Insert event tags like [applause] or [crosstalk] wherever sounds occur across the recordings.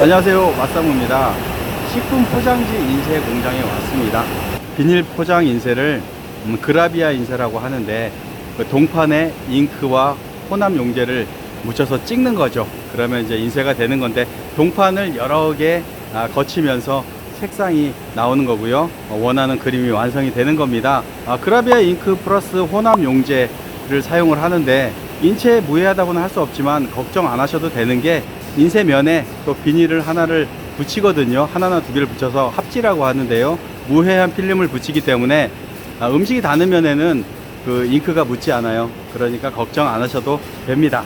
안녕하세요. 맛사무입니다. 식품 포장지 인쇄 공장에 왔습니다. 비닐 포장 인쇄를 음, 그라비아 인쇄라고 하는데 그 동판에 잉크와 혼합 용제를 묻혀서 찍는 거죠. 그러면 이제 인쇄가 되는 건데 동판을 여러 개 아, 거치면서 색상이 나오는 거고요. 어, 원하는 그림이 완성이 되는 겁니다. 아, 그라비아 잉크 플러스 혼합 용제를 사용을 하는데 인체에 무해하다고는 할 수 없지만 걱정 안 하셔도 되는 게 인쇄면에 또 비닐을 하나를 붙이거든요. 하나나 두 개를 붙여서 합지라고 하는데요. 무해한 필름을 붙이기 때문에 아, 음식이 닿는 면에는 그 잉크가 묻지 않아요. 그러니까 걱정 안 하셔도 됩니다.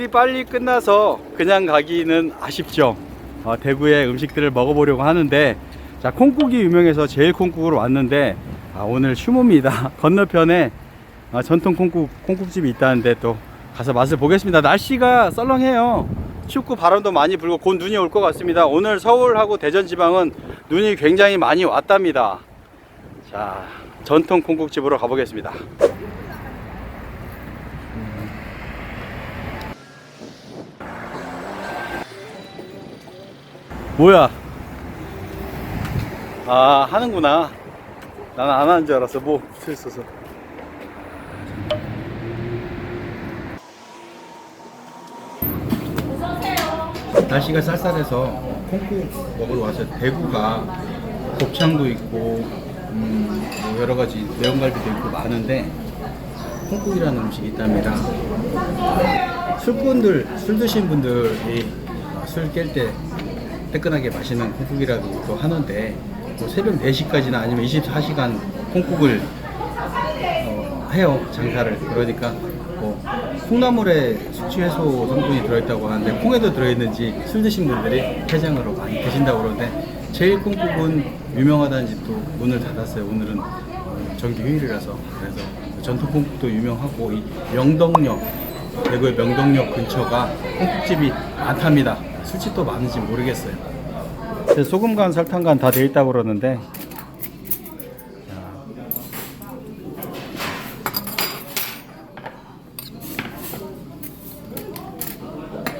일이 빨리 끝나서 그냥 가기는 아쉽죠. 어, 대구의 음식들을 먹어보려고 하는데 자 콩국이 유명해서 제일 콩국으로 왔는데 아, 오늘 휴무입니다. [laughs] 건너편에 아, 전통 콩국 콩국집이 있다는데 또 가서 맛을 보겠습니다. 날씨가 썰렁해요. 춥고 바람도 많이 불고 곧 눈이 올 것 같습니다. 오늘 서울하고 대전 지방은 눈이 굉장히 많이 왔답니다. 자 전통 콩국집으로 가보겠습니다. 뭐야? 아 하는구나. 나는 안 하는 줄 알았어. 뭐 붙어 있어서. 날씨가 쌀쌀해서 콩국 먹으러 와서 대구가 곱창도 있고 음, 뭐 여러 가지 매운갈비도 있고 많은데 콩국이라는 음식이 있답니다. 술분들 술 드신 분들이 술 깰 때 뜨끈하게 마시는 콩국이라고 하는데 뭐 새벽 4시까지나 아니면 24시간 콩국을 어, 해요 장사를. 그러니까 뭐 콩나물에 숙취 해소 성분이 들어있다고 하는데 콩에도 들어있는지 술 드신 분들이 해장으로 많이 드신다고 그러는데 제일 콩국은 유명하다는 집도 문을 닫았어요. 오늘은 어, 정기 휴일이라서. 그래서 전통 콩국도 유명하고 이 명덕역 대구의 명덕역 근처가 콩국집이 많답니다 술집도 많은지 모르겠어요. 소금 간 설탕 간 다 돼 있다고 그러는데.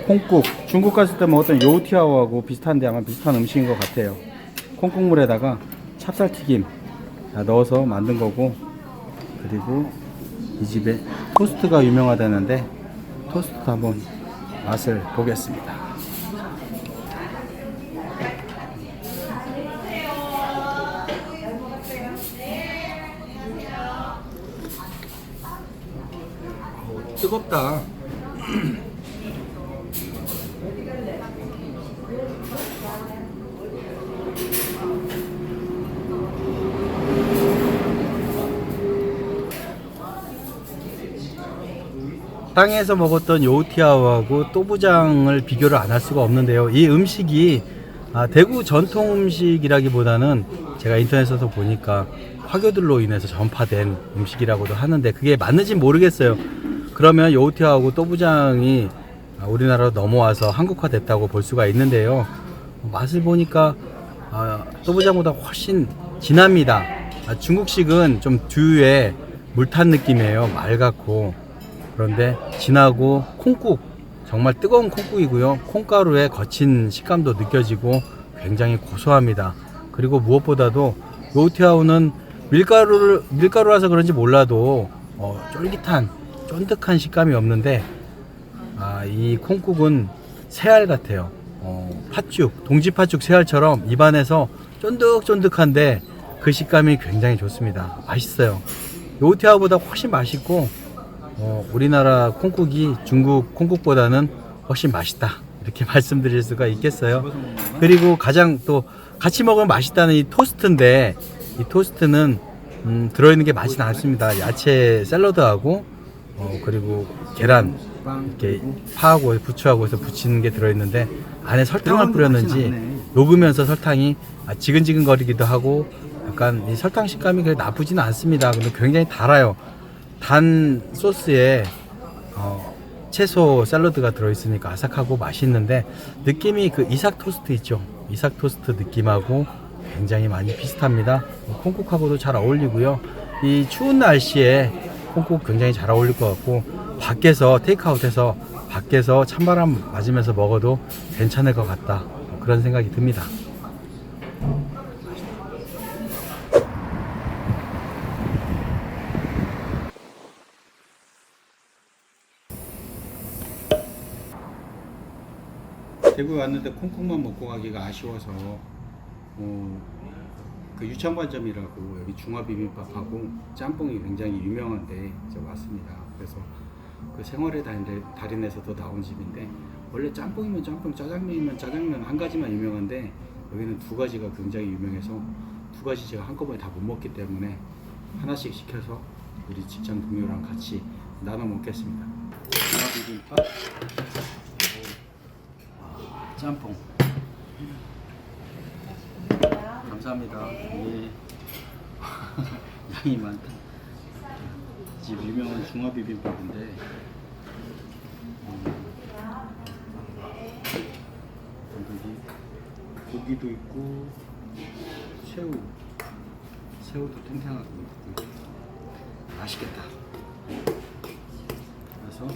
콩국. 중국 갔을 때 먹었던 요우티아오하고 비슷한데 아마 비슷한 음식인 것 같아요. 콩국물에다가 찹쌀튀김 다 넣어서 만든 거고 그리고 이 집에 토스트가 유명하다는데 토스트도 한번 맛을 보겠습니다 뜨겁다 [clears throat] 땅에서 먹었던 요티아오하고 또부장을 비교를 안 할 수가 없는데요. 이 음식이 아, 대구 전통 음식이라기보다는 제가 인터넷에서 보니까 화교들로 인해서 전파된 음식이라고도 하는데 그게 맞는지 모르겠어요. 그러면 요티아오하고 또부장이 아, 우리나라로 넘어와서 한국화 됐다고 볼 수가 있는데요. 맛을 보니까 아, 또부장보다 훨씬 진합니다. 아, 중국식은 좀 듀에 물탄 느낌이에요. 맑았고 그런데 진하고 콩국 정말 뜨거운 콩국이고요. 콩가루의 거친 식감도 느껴지고 굉장히 고소합니다. 그리고 무엇보다도 요티아우는 밀가루를 밀가루라서 그런지 몰라도 어, 쫄깃한 쫀득한 식감이 없는데 아, 이 콩국은 새알 같아요. 어, 팥죽, 동지 팥죽 새알처럼 입안에서 쫀득쫀득한데 그 식감이 굉장히 좋습니다. 맛있어요. 요티아우보다 훨씬 맛있고 어, 우리나라 콩국이 중국 콩국보다는 훨씬 맛있다. 이렇게 [laughs] 말씀드릴 수가 있겠어요. 그리고 가장 또 같이 먹으면 맛있다는 이 토스트인데 이 토스트는 음, 들어있는 게 맛이 않습니다. 야채 샐러드하고 어, 그리고 계란 이렇게 파하고 부추하고 해서 부치는 게 들어있는데 안에 설탕을 뿌렸는지 녹으면서 설탕이 아, 지근지근거리기도 하고 약간 이 설탕 식감이 그래 나쁘지는 않습니다. 근데 굉장히 달아요. 단 소스에 어, 채소 샐러드가 들어있으니까 아삭하고 맛있는데 느낌이 그 이삭 토스트 있죠. 이삭 토스트 느낌하고 굉장히 많이 비슷합니다. 콩국하고도 잘 어울리고요. 이 추운 날씨에 콩국 굉장히 잘 어울릴 것 같고 밖에서 테이크아웃해서 밖에서 찬바람 맞으면서 먹어도 괜찮을 것 같다. 그런 생각이 듭니다. 대구에 왔는데 콩콩만 먹고 가기가 아쉬워서 어, 그 유창관점이라고 여기 중화비빔밥하고 짬뽕이 굉장히 유명한데 저 왔습니다. 그래서 그 생활의 달인, 달인 에서도 나온 집인데 원래 짬뽕이면 짬뽕, 짜장면이면 짜장면 한 가지만 유명한데 여기는 두 가지가 굉장히 유명해서 두 가지 제가 한꺼번에 다 못 먹기 때문에 하나씩 시켜서 우리 직장 동료랑 같이 나눠 먹겠습니다. 중화비빔밥 짬뽕. 감사합니다. 예. 양이 많다. 집 유명한 중화 비빔밥인데. 음, 여기 고기도 있고 새우, 새우도 탱탱하고 맛있겠다. 그래서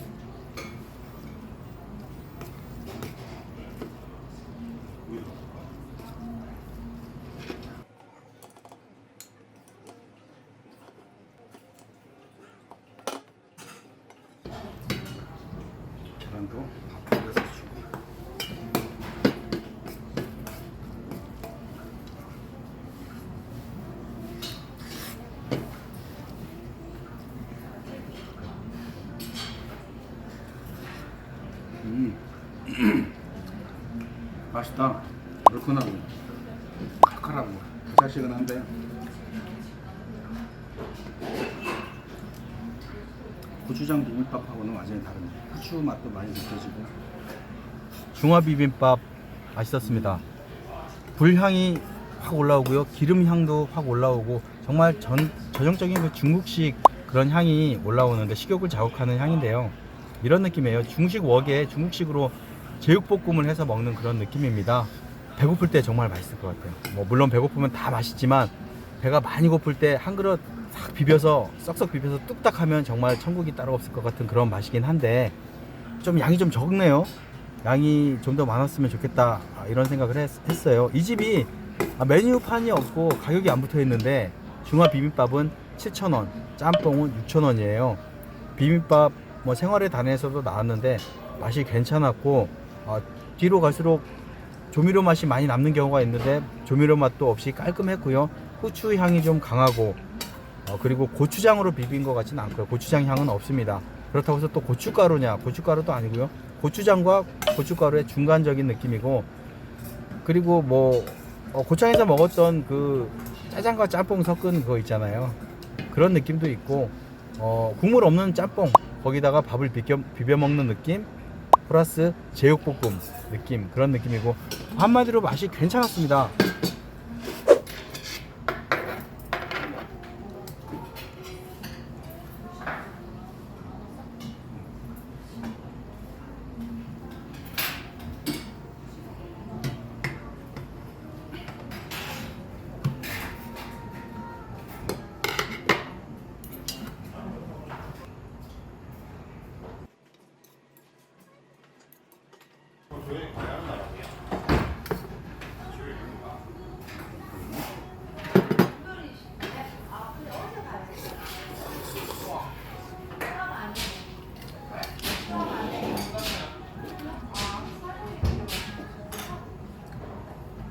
계란도 밥에서 주고 음 맛있다 얼큰하고 칼칼하고 달짝지근한데 고추장 비빔밥하고는 완전히 다른 후추 맛도 많이 느껴지고 중화 비빔밥 맛있었습니다. 불향이 확 올라오고요. 기름 향도 확 올라오고 정말 전 전형적인 그 중국식 그런 향이 올라오는데 식욕을 자극하는 향인데요. 이런 느낌이에요. 중식 웍에 중국식으로 제육볶음을 해서 먹는 그런 느낌입니다. 배고플 때 정말 맛있을 것 같아요. 뭐 물론 배고프면 다 맛있지만 배가 많이 고플 때 한 그릇 싹 비벼서 썩썩 비벼서 뚝딱 하면 정말 천국이 따로 없을 것 같은 그런 맛이긴 한데 좀 양이 좀 적네요. 양이 좀 더 많았으면 좋겠다 아, 이런 생각을 했, 어요이 집이 아, 메뉴판이 없고 가격이 안 붙어 있는데 중화 비빔밥은 7,000원, 짬뽕은 6,000원이에요. 비빔밥 뭐 생활의 단에서도 나왔는데 맛이 괜찮았고 어, 뒤로 갈수록 조미료 맛이 많이 남는 경우가 있는데 조미료 맛도 없이 깔끔했고요. 후추 향이 좀 강하고 어, 그리고 고추장으로 비빈 것 같지는 않고요. 고추장 향은 없습니다. 그렇다고 해서 또 고춧가루냐? 고춧가루도 아니고요. 고추장과 고춧가루의 중간적인 느낌이고 그리고 뭐 어, 고창에서 먹었던 그 짜장과 짬뽕 섞은 그거 있잖아요. 그런 느낌도 있고 어, 국물 없는 짬뽕 거기다가 밥을 비벼, 비벼 먹는 느낌 플러스 제육볶음 느낌 그런 느낌이고 한마디로 맛이 괜찮았습니다.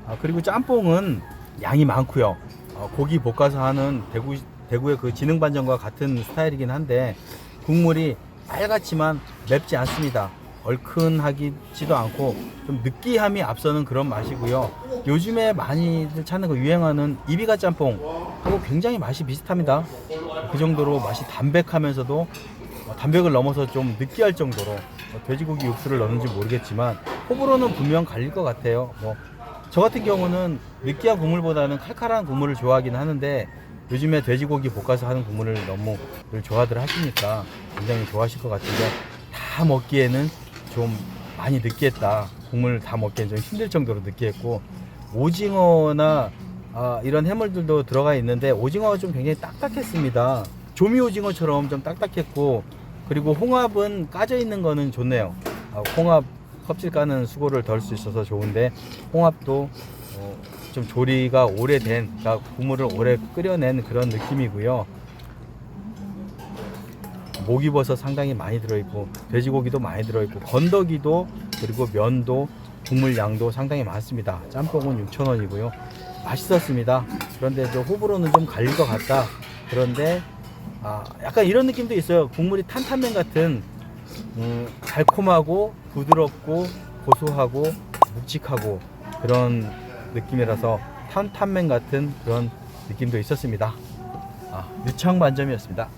아, 그리고 짬뽕은 양이 많고요. 어, 고기 볶아서 하는 대구 대구의 그 지능반전과 같은 스타일이긴 한데 국물이 빨갛지만 맵지 않습니다. 얼큰하기지도 않고 좀 느끼함이 앞서는 그런 맛이고요. 요즘에 많이들 찾는 그 유행하는 이비가 짬뽕하고 굉장히 맛이 비슷합니다. 그 정도로 맛이 담백하면서도 어, 담백을 넘어서 좀 느끼할 정도로 뭐 돼지고기 육수를 넣는지 모르겠지만 호불호는 분명 갈릴 것 같아요. 뭐 저 같은 경우는 느끼한 국물보다는 칼칼한 국물을 좋아하긴 하는데 요즘에 돼지고기 볶아서 하는 국물을 너무 늘 좋아들 하시니까 굉장히 좋아하실 것 같은데 다다 먹기에는 좀 많이 느끼했다. 국물 다 먹기에는 좀 힘들 정도로 느끼했고 오징어나 아, 이런 해물들도 들어가 있는데 오징어가 좀 굉장히 딱딱했습니다. 조미 오징어처럼 좀 딱딱했고 그리고 홍합은 까져 있는 거는 좋네요. 아, 홍합 껍질 까는 수고를 덜 수 있어서 좋은데 홍합도 어, 좀 조리가 오래된 그러니까 국물을 오래 끓여낸 그런 느낌이고요. 목이버섯 상당히 많이 들어있고 돼지고기도 많이 들어있고 건더기도 그리고 면도 국물 양도 상당히 많습니다. 짬뽕은 6,000원이고요. 맛있었습니다. 그런데 저 호불호는 좀 갈릴 것 같다. 그런데 아, 약간 이런 느낌도 있어요. 국물이 탄탄면 같은 음, 달콤하고 부드럽고 고소하고 묵직하고 그런 느낌이라서 탄탄면 같은 그런 느낌도 있었습니다. 아, 유창 만점이었습니다.